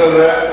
இருந்தது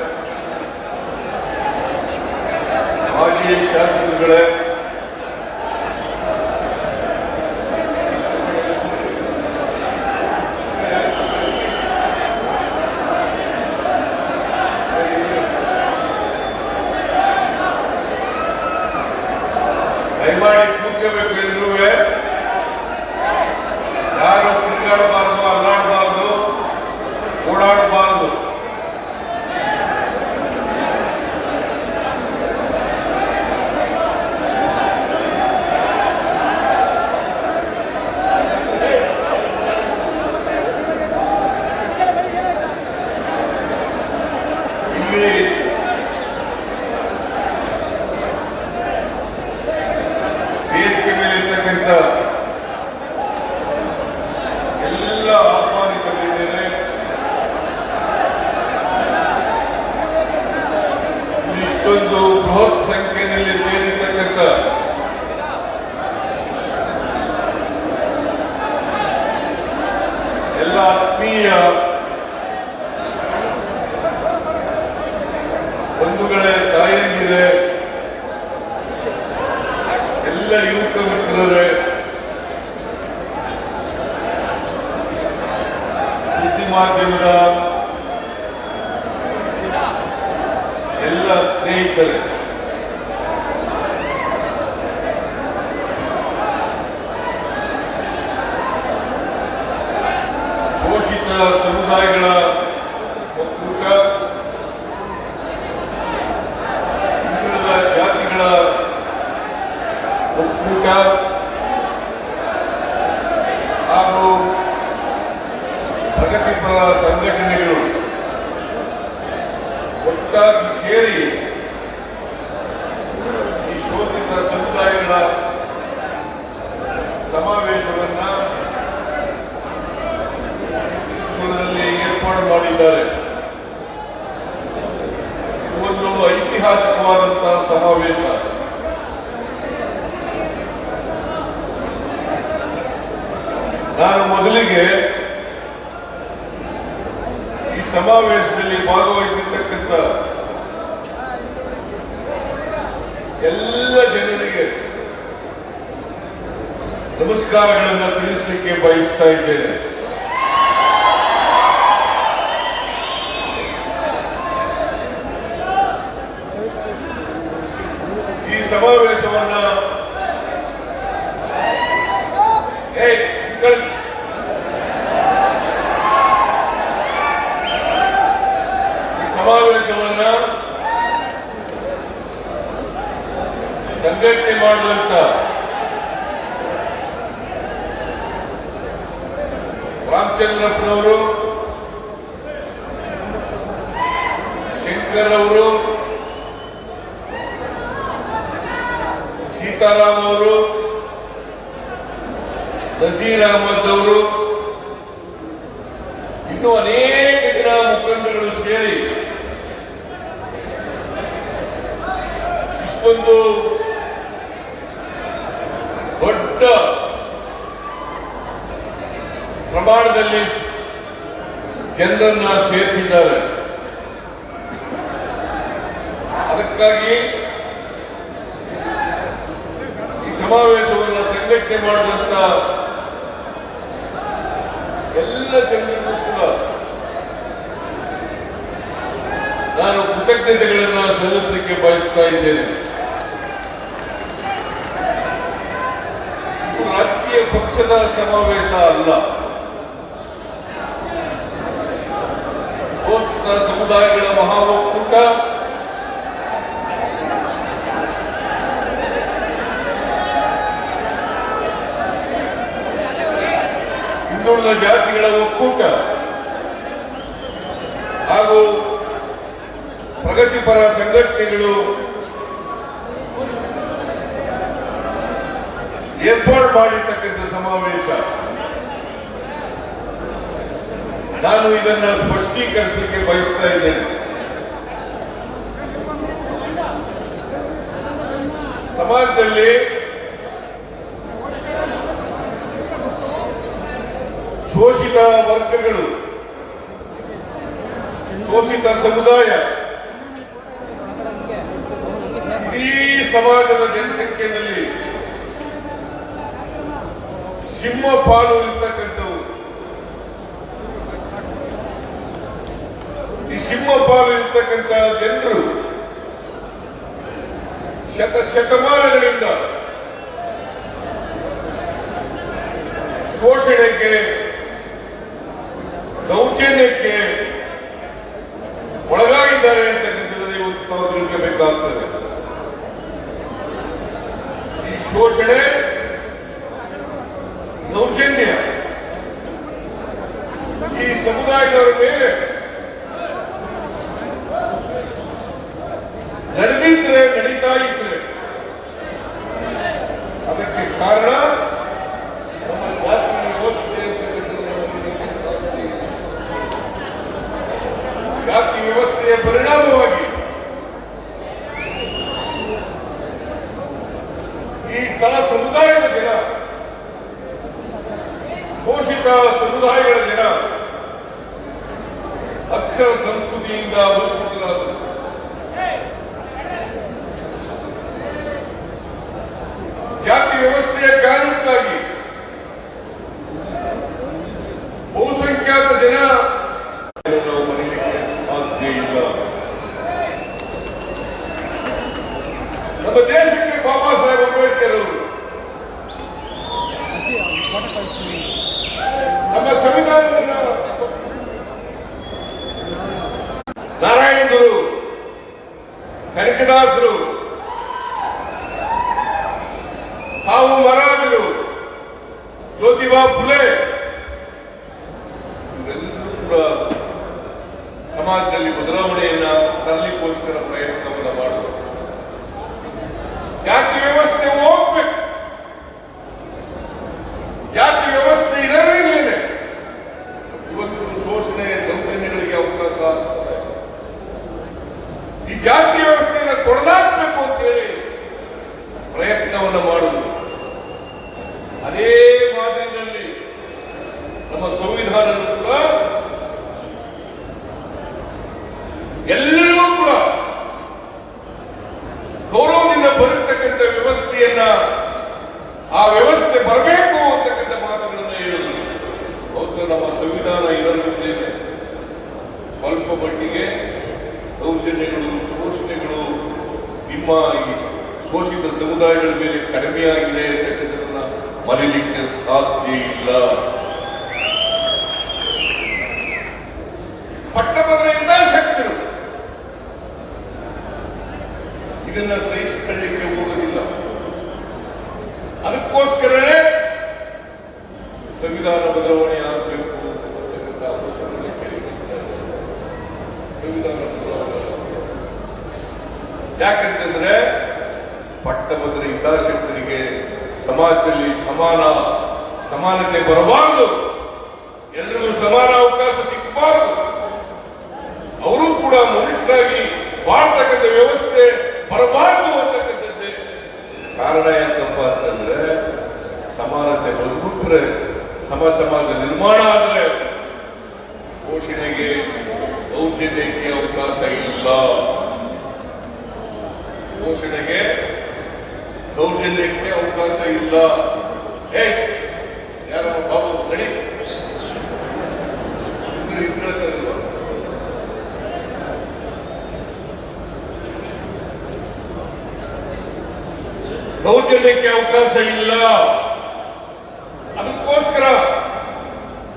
ನಾನು ಮೊದಲಿಗೆ ಈ ಸಮಾವೇಶದಲ್ಲಿ ಭಾಗವಹಿಸಿರ್ತಕ್ಕಂಥ ಎಲ್ಲ ಜನರಿಗೆ ನಮಸ್ಕಾರಗಳನ್ನು ತಿಳಿಸಲಿಕ್ಕೆ ಬಯಸ್ತಾ ಇದ್ದೇನೆ ಈ ಸಮಾವೇಶವನ್ನ ಏ ಇಕ್ಕಳ್- ಈ ಸಮಾವೇಶವನ್ನ ಸಂಘಟನೆ ಮಾಡುವಂತ ರಾಮಚಂದ್ರಪ್ಪನವರು ಶಂಕರ್ ಅವರು ಸೀತಾರಾಮ್ ಅವರು ನಸೀರ್ ಅಹಮದ್ ಅವರು ಇನ್ನು ಅನೇಕ ಜನ ಮುಖಂಡಗಳು ಸೇರಿ ಇಷ್ಟೊಂದು ದೊಡ್ಡ ಪ್ರಮಾಣದಲ್ಲಿ ಜನರನ್ನ ಸೇರಿಸಿದ್ದಾರೆ. ಅದಕ್ಕಾಗಿ ಈ ಸಮಾವೇಶವನ್ನು ಸಂಘಟನೆ ಮಾಡಿದಂತ ಎಲ್ಲ ಜನರಿಗೂ ಕೂಡ ನಾನು ಕೃತಜ್ಞತೆಗಳನ್ನು ಸಲ್ಲಿಸಲಿಕ್ಕೆ ಬಯಸ್ತಾ ಇದ್ದೇನೆ ಇದು ರಾಜಕೀಯ ಪಕ್ಷದ ಸಮಾವೇಶ ಅಲ್ಲ. ಸಮುದಾಯಗಳ ಮಹಾ ಒಕ್ಕೂಟ ಹಿಂದುಳಿದ ಜಾತಿಗಳ ಒಕ್ಕೂಟ. ಹಾಗೂ ಪ್ರಗತಿಪರ ಸಂಘಟನೆಗಳು ಏರ್ಪಾಡು ಮಾಡಿರ್ತಕ್ಕಂಥ ಸಮಾವೇಶ. ನಾನು ಇದನ್ನ ಸ್ಪಷ್ಟೀಕರಿಸಲಿಕ್ಕೆ ಬಯಸ್ತಾ ಇದ್ದೇನೆ. ಸಮಾಜದಲ್ಲಿ ಶೋಷಿತ ವರ್ಗಗಳು ಶೋಷಿತ ಸಮುದಾಯ ಪಾಲು ಇರ್ತಕ್ಕಂಥವು ಈ ಸಿಂಹ ಪಾಲು ಇರ್ತಕ್ಕಂಥ ಜನರು ಶತ ಶತಮಾನಗಳಿಂದ ಶೋಷಣೆಗೆ, ದೌರ್ಜನ್ಯಕ್ಕೆ ಒಳಗಾಗಿದ್ದಾರೆ ಅಂತಕ್ಕಂಥದ್ದನ್ನು ಇವತ್ತು ತಾವು ತಿಳ್ಕಬೇಕಾಗ್ತದೆ. ಈ ಶೋಷಣೆ ದೌರ್ಜನ್ಯ ಈ ಸಮುದಾಯದವರ ಮೇಲೆ ನಡೆದಿದ್ರೆ ನಡೀತಾ ಇದ್ರೆ ಅದಕ್ಕೆ ಕಾರಣ ಇಂಥ ಸಮುದಾಯಗಳ ಜನ ಅಕ್ಷರ ಸಂಸ್ಕೃತಿಯಿಂದ ವಂಚಿತರಾದ ಸಮಾಜದಲ್ಲಿ ಬದಲಾವಣೆಯನ್ನ ತರಲಿಕ್ಕೋಸ್ಕರ ಪ್ರಯತ್ನವನ್ನು ಮಾಡುವರು ಜಾತಿ ವ್ಯವಸ್ಥೆ ಹೋಗ್ಬೇಕು ಜಾತಿ ವ್ಯವಸ್ಥೆ ಇರಲಿಲ್ಲ ಇವತ್ತು ಶೋಷಣೆ ದೌರ್ಜನ್ಯಗಳಿಗೆ ಅವಕಾಶ ಆಗ್ತದೆ ಈ ಜಾತಿ ವ್ಯವಸ್ಥೆಯನ್ನು ತೊಡೆದಾಕ್ಬೇಕು ಅಂತ ಹೇಳಿ ಪ್ರಯತ್ನವನ್ನು ಮಾಡುವುದು ಅದೇ ಮಾದರಿನಲ್ಲಿ ನಮ್ಮ ಸಂವಿಧಾನದ ಕೂಡ ಎಲ್ಲರಿಗೂ ಕೂಡ ಗೌರವದಿಂದ ಬದುಕ್ತಕ್ಕಂಥ ವ್ಯವಸ್ಥೆಯನ್ನ ಆ ವ್ಯವಸ್ಥೆ ಬರಬೇಕು ಅಂತಕ್ಕಂಥ ಮಾತುಗಳನ್ನು ಹೇಳುದು ಬಹುಶಃ ನಮ್ಮ ಸಂವಿಧಾನ ಇದರಲ್ಲಿದ್ದೇನೆ ಸ್ವಲ್ಪ ಮಟ್ಟಿಗೆ ದೌರ್ಜನ್ಯಗಳು, ಶೋಷಣೆಗಳು ನಿಮ್ಮ ಈ ಶೋಷಿತ ಸಮುದಾಯಗಳ ಮೇಲೆ ಕಡಿಮೆಯಾಗಿದೆ ಅಂತ ಮರೀಲಿಕ್ಕೆ ಸಾಧ್ಯ ಇಲ್ಲ. ಪಟ್ಟಭದ್ರೆಯಿಂದ ಶಕ್ತರು. ಇದನ್ನ ಸಹಿಸಿಕೊಳ್ಳಿಕ್ಕೆ ಹೋಗೋದಿಲ್ಲ ಅದಕ್ಕೋಸ್ಕರ ಸಂವಿಧಾನ ಬದಲಾವಣೆ ಯಾಕಂತಂದ್ರೆ ಪಟ್ಟಭದ್ರ ಹಿತಾಸಕ್ತರಿಗೆ ಸಮಾಜದಲ್ಲಿ ಸಮಾನ ಸಮಾನತೆ ಬರಬಾರದು. ಎಲ್ರಿಗೂ ಸಮಾನ ಅವಕಾಶ ಸಿಕ್ಕಬಾರದು ಅವರು ಕೂಡ ಮನುಷ್ಯರಾಗಿ ಬಾಳ್ತಕ್ಕಂಥ ವ್ಯವಸ್ಥೆ ಬರಬಾರದು ಅಂತಕ್ಕಂಥದ್ದೇ. ಕಾರಣ ಯಾಕಪ್ಪ ಅಂತಂದ್ರೆ ಸಮಾನತೆ ಬಂದ್ಬಿಟ್ರೆ ಸಮ ಸಮಾಜ ನಿರ್ಮಾಣ ಆದರೆ ಪೋಷಣೆಗೆ ದೌರ್ಜನ್ಯಕ್ಕೆ ಅವಕಾಶ ಇಲ್ಲ. ಶೋಷಣೆಗೆ ದೌರ್ಜನ್ಯಕ್ಕೆ ಅವಕಾಶ ಇಲ್ಲ. ಏ ಯಾರೋ ಬಾಬು ಗಡಿ? ದೌರ್ಜನ್ಯಕ್ಕೆ ಅವಕಾಶ ಇಲ್ಲ. ಅದಕ್ಕೋಸ್ಕರ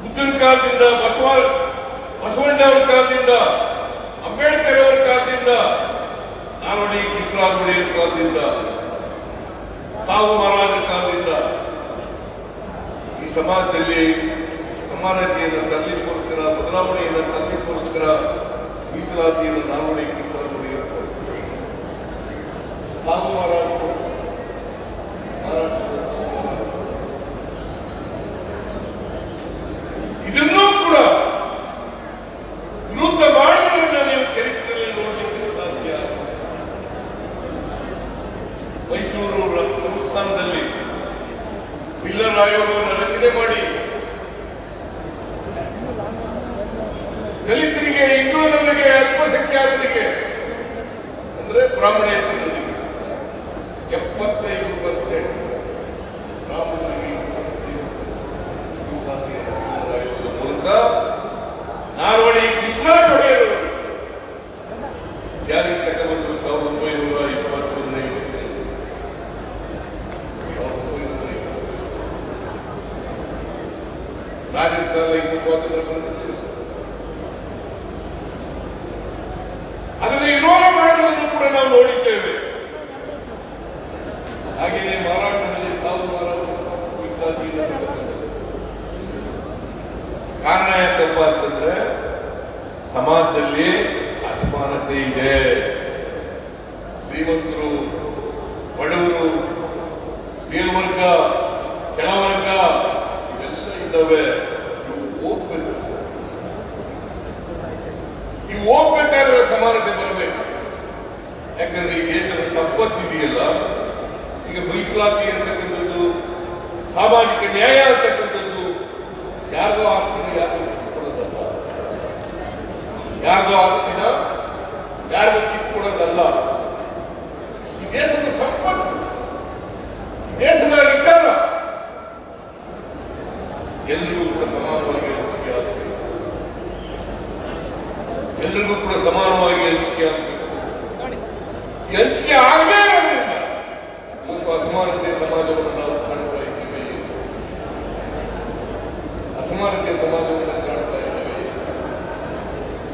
ಬುದ್ಧನ ಕಾಲದಿಂದ ಬಸವ ಬಸವಣ್ಣ ಅವರ ಕಾಲದಿಂದ, ಅಂಬೇಡ್ಕರ್ ಅವರ ಕಾಲದಿಂದ ನಾವಡಿ ಕೃಷ್ಣರಾಜ ಕಾಲದಿಂದ ತಾವು ಮಹಾರಾಜರ ಕಾಲದಿಂದ ಈ ಸಮಾಜದಲ್ಲಿ ಸಮಾನತೆಯನ್ನು ತರಲಿಕ್ಕೋಸ್ಕರ ಬದಲಾವಣೆಯನ್ನು ತರಲಿಕ್ಕೋಸ್ಕರ ಮೀಸಲಾತಿಯನ್ನು ನಾವಡಿ ಕೃಷ್ಣರಾಜ ತಾವು ಮಹಾರಾಜರು ಇದನ್ನೂ ಮಿಲ್ಲರ್ ಆಯೋಗವನ್ನು ರಚನೆ ಮಾಡಿ. ದಲಿತರಿಗೆ ಹಿಂದುಳಿದವರಿಗೆ ಅಲ್ಪಸಂಖ್ಯಾತರಿಗೆ ಅಂದ್ರೆ ಬ್ರಾಹ್ಮಣೇತರರಿಗೆ ಎಪ್ಪತ್ತೈದು ಮೇಲ್ವರ್ಗ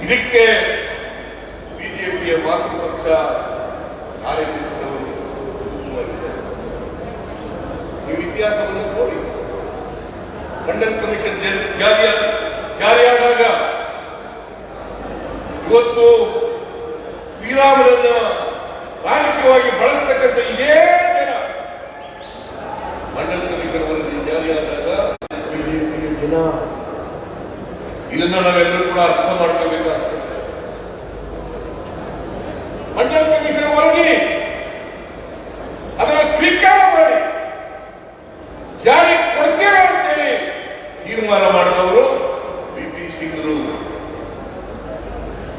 ಇದಕ್ಕೆ ತೀರ್ಮಾನ ಮಾಡಿದವರು ಬಿ ಪಿ ಸಿಂಗ್ರು.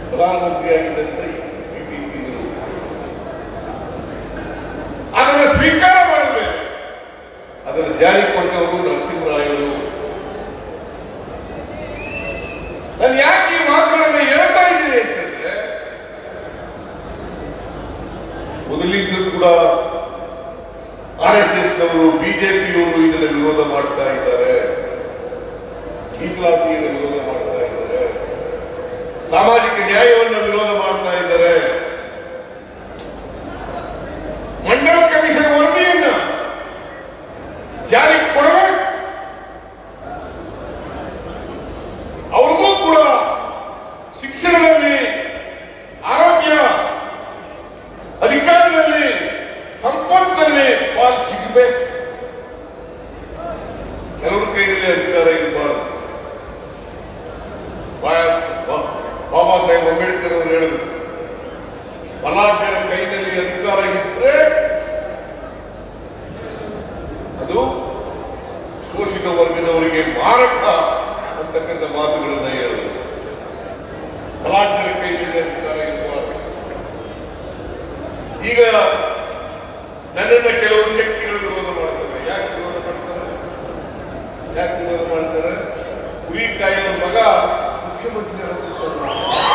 ಪ್ರಧಾನಮಂತ್ರಿಯಾಗಿದ್ದಂತ ಬಿ ಪಿ ಸಿಂಗ್ರು. ಅದನ್ನು ಸ್ವೀಕಾರ ಮಾಡಿದ್ರೆ ಅದನ್ನು ಜಾರಿ ಕೊಟ್ಟವರು ನರಸಿಂಹರಾಯರು. ನಾನು ಯಾಕೆ ಈ ಮಾತುಗಳನ್ನು ಹೇಳ್ತಾ ಇದ್ದೀನಿ ಅಂತಂದ್ರೆ ಮೊದಲಿದ್ದರೂ ಕೂಡ ಆರ್ ಎಸ್ ಎಸ್ ಎಸ್ನವರು ಬಿಜೆಪಿಯವರು ಇದನ್ನು ವಿರೋಧ ಮಾಡ್ತಾ ಇದ್ದಾರೆ ಮೀಸಲಾತಿಯನ್ನು ವಿರೋಧ ಮಾಡ್ತಾ ಇದ್ದಾರೆ. ಸಾಮಾಜಿಕ ನ್ಯಾಯವನ್ನು ವಿರೋಧ ಮಾಡ್ತಾ ಇದ್ದಾರೆ. ಮಗ ಮುಖ್ಯಮಂತ್ರಿ ಆಗುತ್ತಾನೆ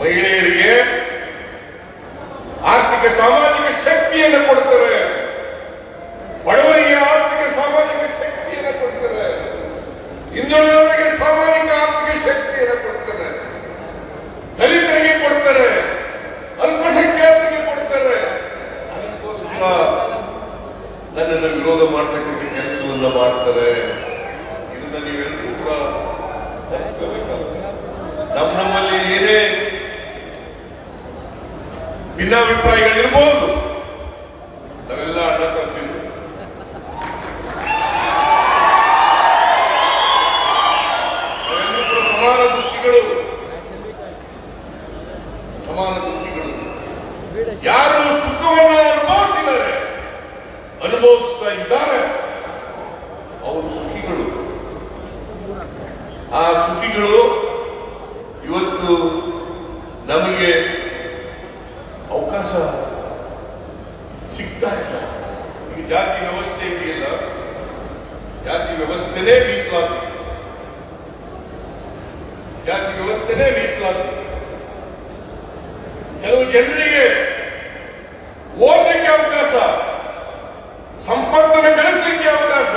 ಮಹಿಳೆಯರಿಗೆ ಆರ್ಥಿಕ ಸಾಮಾಜಿಕ ಶಕ್ತಿಯನ್ನು ಕೊಡ್ತವೆ ಬಡವರಿಗೆ ಆರ್ಥಿಕ ಸಾಮಾಜಿಕ ಶಕ್ತಿಯನ್ನು ಕೊಡ್ತವೆ ಇನ್ನೊಂದು ಆ ಸುದ್ದಿಗಳು ಇವತ್ತು ನಮಗೆ ಅವಕಾಶ ಸಿಗ್ತಾ ಇಲ್ಲ. ಈ ಜಾತಿ ವ್ಯವಸ್ಥೆ ಇದೆಯಲ್ಲ? ಜಾತಿ ವ್ಯವಸ್ಥೆನೇ ಮೀಸಲಾತಿ. ಜಾತಿ ವ್ಯವಸ್ಥೆನೇ ಮೀಸಲಾತಿ. ಕೆಲವು ಜನರಿಗೆ ಓದಲಿಕ್ಕೆ ಅವಕಾಶ, ಸಂಪತ್ತನ್ನು ಬೆಳೆಸಲಿಕ್ಕೆ ಅವಕಾಶ,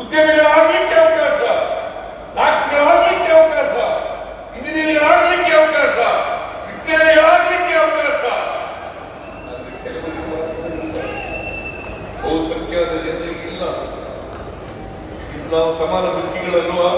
ಉದ್ಯಮಿಗಳಾಗಲಿಕ್ಕೆ ಅವಕಾಶ ಡಾಕ್ಟರ್ಗಳಾಗಲಿಕ್ಕೆ ಅವಕಾಶ ಇಂಜಿನಿಯರ್ಗಳಾಗಲಿಕ್ಕೆ ಅವಕಾಶ ವಿಜ್ಞಾನಿಗಳಾಗಲಿಕ್ಕೆ ಅವಕಾಶ ಆದ್ರೆ ಕೆಲವರಿಗೆ ಮಾತ್ರ ಇಲ್ಲ. ಬಹುಸಂಖ್ಯಾತ ಜನರಿಗೆ ಇಲ್ಲ ಇದು ನಾವು ಸಮಾನ ವೃತ್ತಿಗಳಲ್ವಾ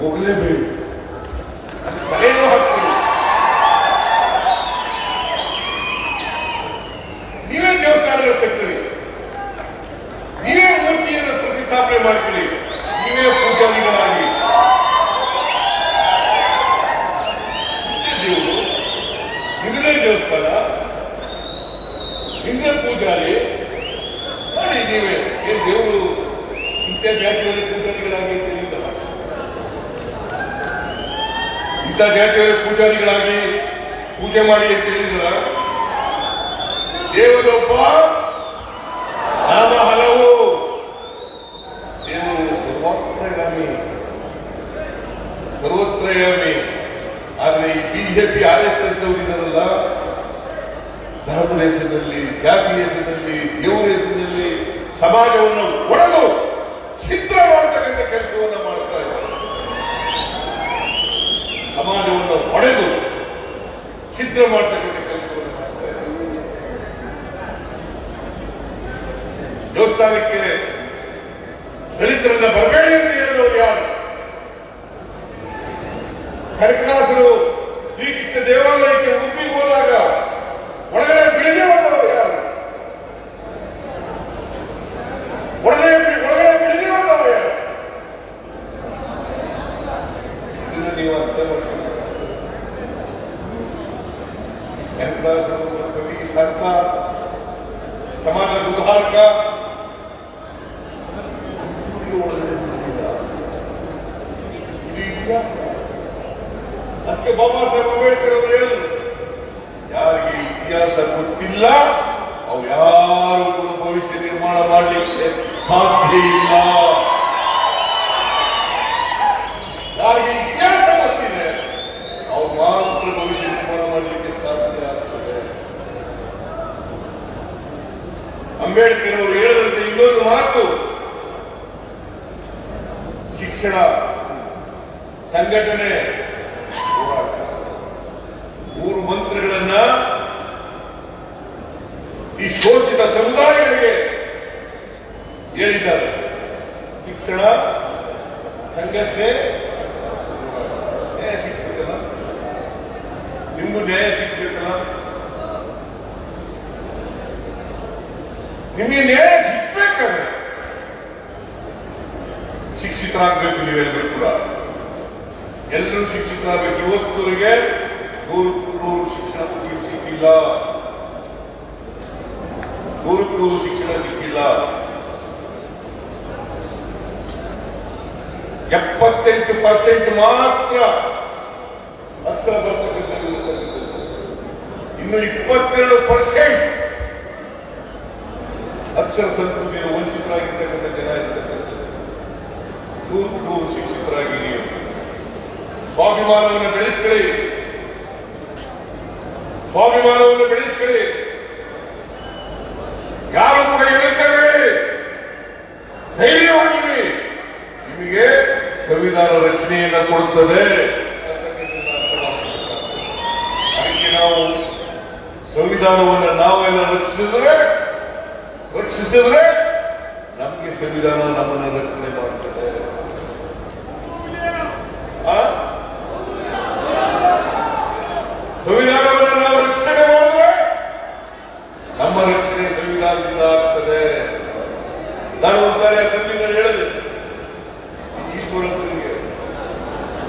ಹೋಗಲೇಬೇಡಿ ಇಂಥ ಜಾತಿಯವರ ಪೂಜಾರಿಗಳಾಗಿ ಪೂಜೆ ಮಾಡಿ ಅಂತ ಹೇಳಿದ್ರ ದೇವರೊಬ್ಬ ನಾಮ ಹಲವು ದೇವರು ಸರ್ವತ್ರಗಾಮಿ. ಸರ್ವತ್ರಯಾಮಿ ಆದ್ರೆ ಈ ಬಿಜೆಪಿ ಆರ್ ಎಸ್ ಎಸ್ ಅವರಿದ್ದಾರಲ್ಲ ಧರ್ಮದ ಹೆಸರಿನಲ್ಲಿ ಜಾತಿ ಹೆಸರಿನಲ್ಲಿ ದೇವರ ಹೆಸರಿನಲ್ಲಿ ಸಮಾಜವನ್ನು ಒಡೆದು ಛಿದ್ರ ಮಾಡತಕ್ಕಂಥ ಕೆಲಸವನ್ನು ಮಾಡ್ತಾ ಇದ್ದಾರೆ ಸಮಾಜವನ್ನು ಒಡೆದು ಛಿದ್ರ ಮಾಡತಕ್ಕಂಥ ಕೆಲಸವನ್ನು ಮಾಡ್ತಾ ಇದ್ದಾರೆ ದೇವಸ್ಥಾನಕ್ಕೆ ದಲಿತರನ್ನ ಬರಬೇಡಿ ಅಂತ ಹೇಳಿದವರು ಯಾರು ಕನಕದಾಸರು ಶ್ರೀಕೃಷ್ಣ ದೇವಾಲಯಕ್ಕೆ ಉಡುಪಿಗೆ ಹೋದಾಗ ಒಳಗಡೆ ಬಿಡದೆ ಹೋದವರು ಯಾರು ಒಳಗಡೆ ಬಿ- ಒಳಗಡೆ ಬಿಡದೆ ಹೋದವರು ಯಾರು ಇದನ್ನು ನೀವು ಅರ್ಥ ಮಾಡ್ಕೊಂಡು प्रशासन सरकार समाज सुधार का ಹೇಳಿದ್ದಾರೆ. ಶಿಕ್ಷಣ, ಸಂಘಟನೆ, ನ್ಯಾಯ ಸಿಗ್ಬೇಕಲ್ಲ ನಿಮ್ಗೂ ನ್ಯಾಯ ಸಿಗ್ಬೇಕಲ್ಲ ನಿಮಗೆ ನ್ಯಾಯ ಸಿಗ್ಬೇಕಾದ್ರೆ ಶಿಕ್ಷಿತರಾಗಬೇಕು ನೀವೆಲ್ಲರೂ ಕೂಡ. ಎಲ್ಲರೂ ಶಿಕ್ಷಿತರಾಗಬೇಕು. ಇವತ್ತುವರೆಗೆ ನೂರಕ್ಕೂ ನೂರು ಶಿಕ್ಷಣ ಸಿಕ್ಕಿಲ್ಲ. ನೂರಕ್ಕೂ ನೂರು ಶಿಕ್ಷಣ ಸಿಕ್ಕಿಲ್ಲ. ಎಪ್ಪತ್ತೆಂಟು ಪರ್ಸೆಂಟ್ ಮಾತ್ರ ಇನ್ನು ಇಪ್ಪತ್ತೆರಡು ಪರ್ಸೆಂಟ್ ಅಕ್ಷರ ಸಂಸ್ಕೃತಿಯ ವಂಚಿತರಾಗಿರ್ತಕ್ಕಂಥ ಜನ ಇರ್ತಕ್ಕಂಥದ್ದು. ಶಿಕ್ಷಕರಾಗಿ ಸ್ವಾಭಿಮಾನವನ್ನು ಬೆಳೆಸ್ಕೊಳ್ಳಿ. ಸ್ವಾಭಿಮಾನವನ್ನು ಬೆಳೆಸ್ಕೊಳ್ಳಿ. ಯಾರು ಕೂಡ ಹೇಳ್ತೇವೆ ಧೈರ್ಯವಾಗಿರಿ. ನಿಮಗೆ ಸಂವಿಧಾನ ರಚನೆಯನ್ನು ಕೊಡುತ್ತದೆ ಅದಕ್ಕೆ ನಾವು ಸಂವಿಧಾನವನ್ನು ನಾವೆಲ್ಲ ರಕ್ಷಿಸಿದ್ರೆ ರಕ್ಷಿಸಿದ್ರೆ ನಮಗೆ ಸಂವಿಧಾನ ನಮ್ಮನ್ನು ರಕ್ಷಣೆ ಮಾಡುತ್ತದೆ ಆ? ಸಂವಿಧಾನವನ್ನು ನಾವು ರಕ್ಷಣೆ ಮಾಡಿದ್ರೆ ನಮ್ಮ ರಕ್ಷಣೆ ಸಂವಿಧಾನದಿಂದ ಆಗ್ತದೆ ನಾನು ಒಂದ್ಸಾರಿ ಆ ಸಂವಿಧಾನ ಹೇಳಿದೆ ಈಶ್ವರಪ್ಪನಿಗೆ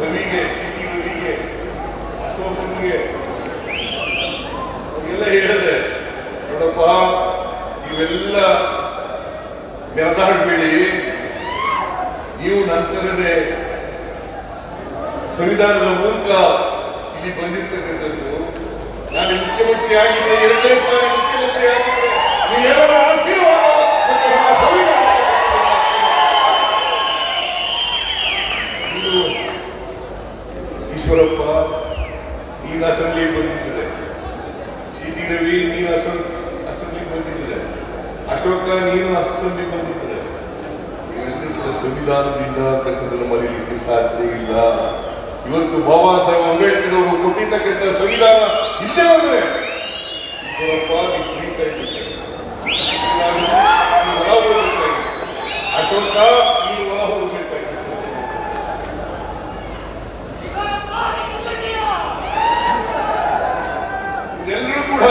ರವಿಗೆ ಸಿ ರವಿಗೆ ಅಶೋಕನಿಗೆ ಅವ್ರಿಗೆಲ್ಲ ಹೇಳಿದೆ ನೋಡಪ್ಪ ಇವೆಲ್ಲ ಮೆರೆದಾಡಬೇಡಿ ನೀವು ನಂತರನೇ ಸಂವಿಧಾನದ ಮೂಲಕ ಇಲ್ಲಿ ಬಂದಿರ್ತಕ್ಕಂಥದ್ದು ನಾನು ಮುಖ್ಯಮಂತ್ರಿ ಆಗಿದ್ದೆ ಎರಡನೇ ಸಾರಿ ಮುಖ್ಯಮಂತ್ರಿ ಆಗಿದ್ದೆ ನೀವೆಲ್ಲರ ಆಶೀರ್ವಾದ ಮತ್ತು ನಮ್ಮ ಸಂವಿಧಾನ ಇದು ಈಶ್ವರಪ್ಪ ನೀನು ಅಸೆಂಬ್ಲಿ ಬಂದಿದ್ದರೆ ಸಿ ಟಿ ರವಿ ನೀನು ಅಸೆಂಬ್ಲಿ ಬಂದಿದ್ದರೆ ಅಶೋಕ, ನೀನು ಅಷ್ಟೊಂದು ಇವೆಲ್ಲದರ ಸಂವಿಧಾನದಿಂದ ಅಂತಕ್ಕಂಥದ್ದು ಮರೀಲಿಕ್ಕೆ ಸಾಧ್ಯ ಇಲ್ಲ. ಇವತ್ತು ಬಾಬಾ ಸಾಹೇಬ್ ಅಂಬೇಡ್ಕರ್ ಅವರು ಕೊಟ್ಟಿರ್ತಕ್ಕಂಥ ಸಂವಿಧಾನ ಇದೆ ಅಂದ್ರೆ. ಅಶೋಕ ನೀವು ಹೊರ ಹೋಗ್ಬೇಕಾಗಿತ್ತು ಎಲ್ಲರೂ ಕೂಡ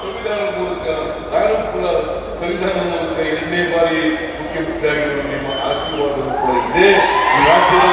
ಸಂವಿಧಾನದ ಮೂಲಕ ನಾನು ಕೂಡ ಸಂವಿಧಾನದ ಎರಡನೇ ಬಾರಿ ಮುಖ್ಯಮಂತ್ರಿಯಾಗಿರುವ ನಿಮ್ಮ ಆಶೀರ್ವಾದವೂ ಕೂಡ ಇದೆ. ರಾಜ್ಯದ